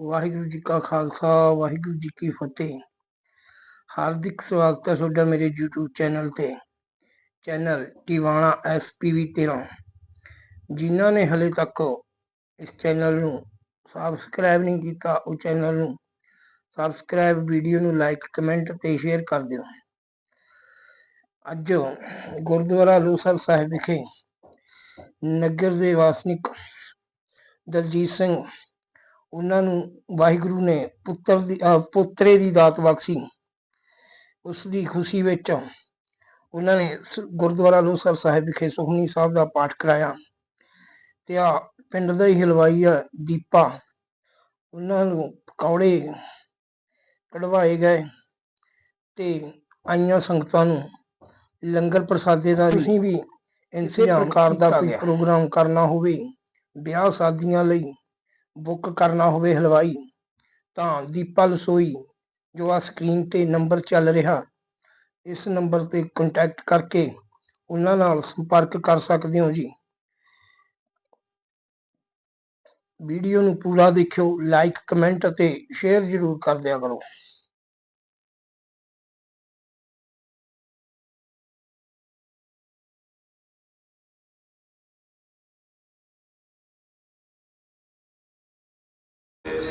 ਵਾਹਿਗੁਰੂ ਜੀ ਕਾ ਖਾਲਸਾ, ਵਾਹਿਗੁਰੂ ਜੀ ਕੀ ਫਤਿਹ। ਹਾਰਦਿਕ ਸਵਾਗਤ ਹੈ ਤੁਹਾਡਾ ਮੇਰੇ YouTube ਚੈਨਲ ਤੇ। ਚੈਨਲ ਟਿਵਾਣਾ ਐਸਪੀਵੀ 13 ਜਿਨ੍ਹਾਂ ਨੇ ਹਲੇ ਤੱਕ ਇਸ ਚੈਨਲ ਨੂੰ ਸਬਸਕ੍ਰਾਈਬ ਨਹੀਂ ਕੀਤਾ, ਉਹ ਚੈਨਲ ਨੂੰ ਸਬਸਕ੍ਰਾਈਬ ਵੀਡੀਓ ਨੂੰ ਲਾਈਕ ਕਮੈਂਟ ਤੇ ਸ਼ੇਅਰ ਕਰ ਦਿਓ। ਅੱਜ ਗੁਰਦੁਆਰਾ ਲੋਸਰ ਸਾਹਿਬ ਵਿਖੇ ਨਗਰ ਦੇ ਵਾਸਨਿਕ ਦਲਜੀਤ ਸਿੰਘ ਉਹਨਾਂ ਨੂੰ ਵਾਹਿਗੁਰੂ ਨੇ ਪੁੱਤਰ ਦੀ ਅਹ ਪੋਤਰੇ ਦੀ ਦਾਤ ਬਖਸ਼ੀ। ਉਸ ਦੀ ਖੁਸ਼ੀ ਵਿੱਚ ਉਹਨਾਂ ਨੇ ਸ- ਗੁਰਦੁਆਰਾ ਲੋਸਰ ਸਾਹਿਬ ਵਿਖੇ ਸੁਖਨੀ ਸਾਹਿਬ ਦਾ ਪਾਠ ਕਰਾਇਆ ਤੇ ਆ ਪਿੰਡ ਦਾ ਹੀ ਹਲਵਾਈ ਆ ਦੀਪਾ। ਉਹਨਾਂ ਨੂੰ ਪਕੌੜੇ ਕਢਵਾਏ ਗਏ ਤੇ ਆਈਆਂ ਸੰਗਤਾਂ ਨੂੰ ਲੰਗਰ ਪ੍ਰਸਾਦੇ ਦਾ ਤੁਸੀਂ ਵੀ ਇਸੇ ਪ੍ਰਕਾਰ ਦਾ ਕੋਈ ਪ੍ਰੋਗਰਾਮ ਕਰਨਾ ਹੋਵੇ ਵਿਆਹ ਸ਼ਾਦੀਆਂ ਲਈ ਬੁੱਕ ਕਰਨਾ ਹੋਵੇ ਹਲਵਾਈ, ਤਾਂ ਦੀਪਾ ਰਸੋਈ ਜੋ ਆ ਸਕਰੀਨ ਤੇ ਨੰਬਰ ਚੱਲ ਰਿਹਾ, ਇਸ ਨੰਬਰ ਤੇ ਕੰਟੈਕਟ ਕਰਕੇ ਉਹਨਾਂ ਨਾਲ ਸੰਪਰਕ ਕਰ ਸਕਦੇ ਹੋ ਜੀ। ਵੀਡੀਓ ਨੂੰ ਪੂਰਾ ਦੇਖਿਓ ਲਾਈਕ ਕਮੈਂਟ ਅਤੇ ਸ਼ੇਅਰ ਜ਼ਰੂਰ ਕਰ ਦਿਆ ਕਰੋ।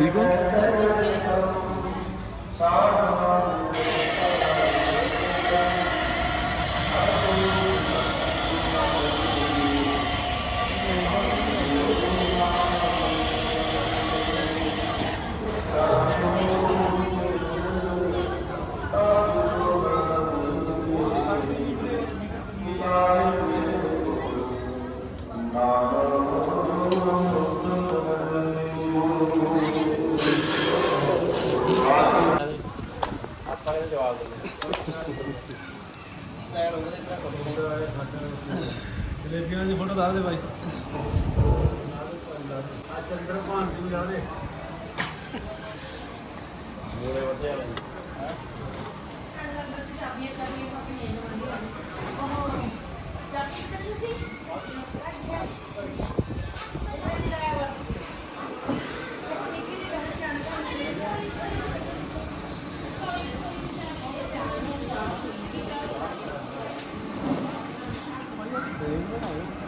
Eagle? ਹੋ ਜਲੇਬੀਆਂ ਦੀ ਫੋਟੋ ਦੱਸ ਦੇ ਬਾਈ। ਆ ਚੰਦਰ ਭਾਨ ਜੀ ਆ ਦੇ ਮੇਰੇ ਵੱਡੇ Đúng rồi.